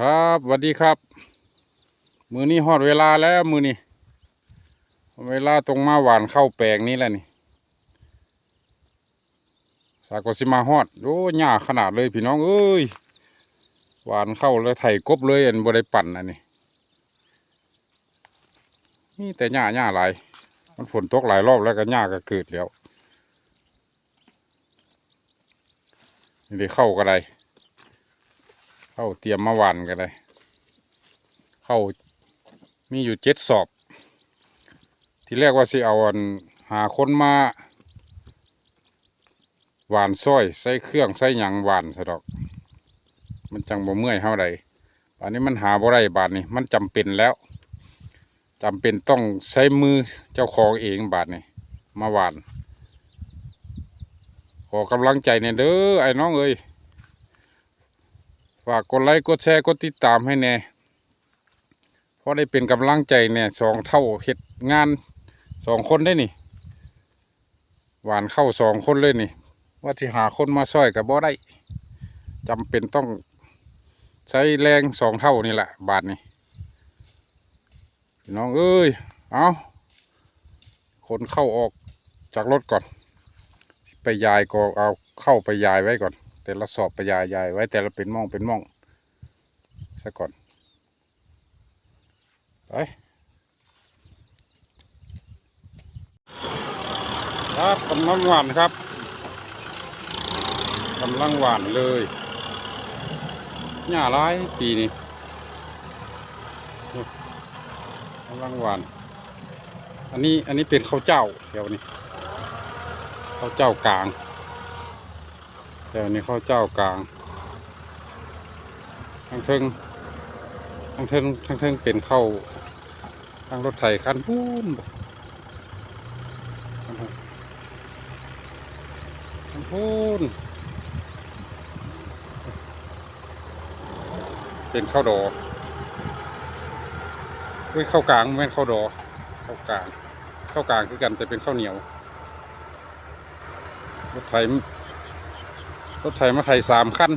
ครับสวัสดีครับ มือนี้ฮอดเวลาแล้วมือนี้ เวลาตรงมาหวานเข้าแปลงนี้แหละนี่สากสิมาฮอดโอ้หญ้าขนาดเลยพี่น้องเอ้ยหวานเข้าแล้วไถกบเลยอันบ่ได้ปั่นอันนี้นี่แต่หญ้าหญ้าหลายมันฝนตกหลายรอบแล้วก็หญ้าก็เกิดแล้วนี่เข้าก็ได้ เข้าเตรียมมาหวานกันเลย เข้ามีอยู่เจ็ดสอบ ที่แรกว่าสิเอาอันหาคนมาหวานซ้อยใส่เครื่องใส่หยังหวานซะดอก มันจังบ่เมื่อยเท่าใดบานนี้มันหาบ่ได้บาทนี้มันจำเป็นแล้วจำเป็นต้องใช้มือเจ้าของเองบาทนี้มาหวาน ขอกำลังใจเนี่ยเด้อไอ้น้องเอ้ย ฝากกดไลค์กดแชร์กดติดตามให้แน่เพราะได้เป็นกำลังใจแน่สองเท่าเฮ็ดงานสองคนได้นี่ หวานเข้าสองคนเลยนี่ ว่าที่หาคนมาช่วยกับบ่ได้จำเป็นต้องใช้แรงสองเท่านี่แหละบาทนี่พี่น้องเอ้ยเอาคนเข้าออกจากรถก่อน ไปยายก็เอาเข้าไปยายไว้ก่อน แต่ละสอบไปยายยายไว้แต่ละเป็นม่องเป็นม่องซะก่อนไปครับกำลังหวานครับกำลังหวานเลยหญ้าร้ายปีนี้กำลังหวาน อันนี้อันนี้เป็นข้าวเจ้าเดี๋ยวนี้ข้าวเจ้ากลาง แต่อันนี้ข้าวเจ้ากลาง ทั้งเทิงทั้งเทิงทั้งเทิงเป็นข้าวทั้งรถไถคันพูนคันพูนเป็นข้าวดอเฮ้ยข้าวกลางไม่เป็นข้าวดอข้าวกลางข้าวกลางคือกันแต่เป็นข้าวเหนียวรถไถ รถไถมาไถสามขั้น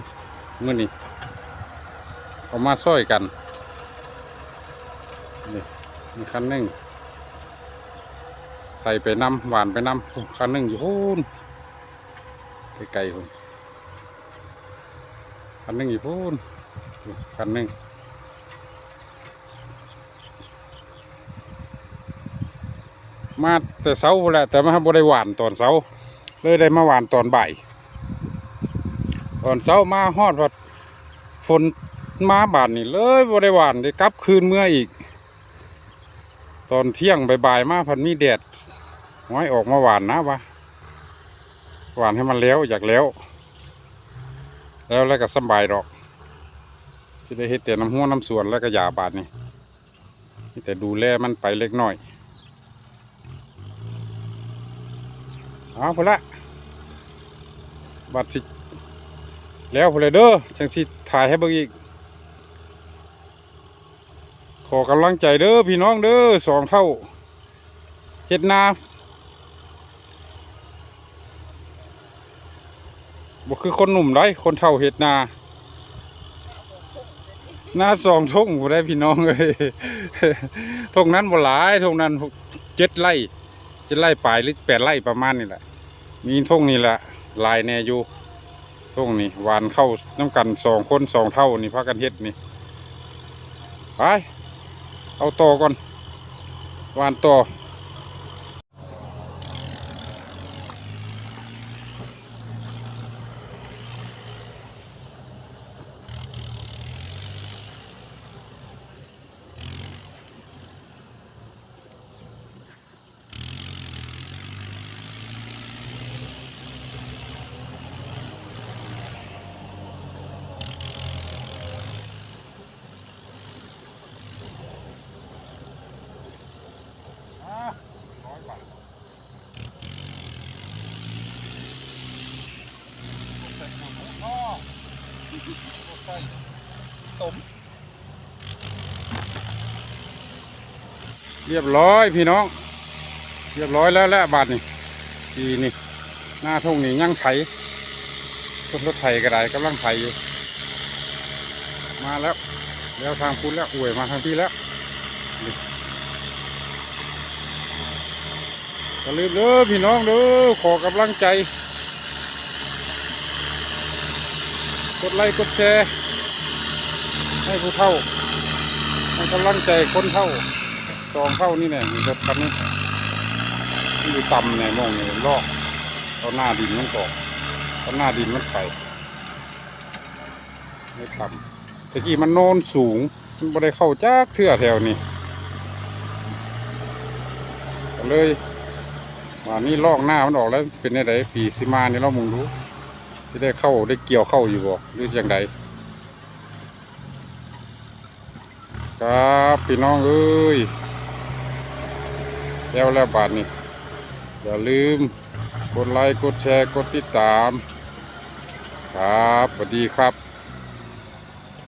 มื่อนี้เอามาซ้อยกันนี่มีคันหนึ่งไถไปนำหวานไปนำคันหนึ่งอยู่โูนไกลๆคนคันหนึ่งอยู่โูนคันหนึ่งมาแต่เช้าแหละแต่มาบริหวานตอนเช้าเลยได้มาหวานตอนบ่าย อนเช้ามาฮอดพัดฝนมาบานนี่เลยบริวารได้กลับคืนเมื่ออีก ตอนเที่ยงบ่ายๆมาพันมีแดดห้อยออกมาหวานนะวะหวานให้มันแล้วอยากแล้ว แล้วแล้วก็สบายดอกจะได้เฮ็ดแต่น้ำหัวน้ำสวนแล้วก็ยาบาดนี่แต่ดูแลมันไปเล็กน้อยเอาพอละบัดสิ แล้วพอเลยเด้อจังสิถ่ายให้เบิ่งอีก ขอกำลังใจเด้อพี่น้องเด้อสองเท่าเฮ็ดนาบ่คือคนหนุ่มได้คนเท่าเฮ็ดนาหน้าสองทงบ่ได้พี่น้องเลยทงนั้นบ่หลายทงนั้นเจ็ดไร่เจ็ดไร่ปลายหรือแปดไร่ประมาณนี่แหละ มีทงนี่แหละลายแน่อยู่ ช่วงนี้หวานเข้าน้ำกันสองคนสองเท่านี่พากันเฮ็ดนี่ไปเอาโตก่อนหวานโตอร้อยบาทใส่หมูท่อใส่ต้มเรียบร้อยพี่น้อง เรียบร้อยแล้วแหละบาทนี่ทีนี่ หน้าทุ่งนี่ยังไถต้นรถไถก็ได้กำลังไถอยู่ มาแล้ว แล้วทางคุณแล้วอวยมาทางพี่แล้วนี่อย่าลืมเด้อพี่น้องเด้อขอกำลังใจ กดไลค์กดแชร์ ให้ผู้เท่าให้กำลังใจคนเท่าสองเท่านี่แน่มีรถคันนี้ที่อยู่ต่ำเนี่ยมองเนี่ยลอกเอาหน้าดินมันก่อนเอาหน้าดินมันไปไม่ต่ำตะกี้มันโนนสูงมันบ่ได้เข้าจากเทื่อแถวนี้ก็เลยว่านี่ลอกหน้ามันออกแล้วเป็นไงไดปีสิมาเนี่ยเรามองดู จะได้เข้าได้เกี่ยวเข้าอยู่บ่หรืออย่างไรครับพี่น้องเอ้ยแล้วแล้วบาทนี่อย่าลืมกดไลค์กดแชร์กดติดตาม ครับสวัสดีครับ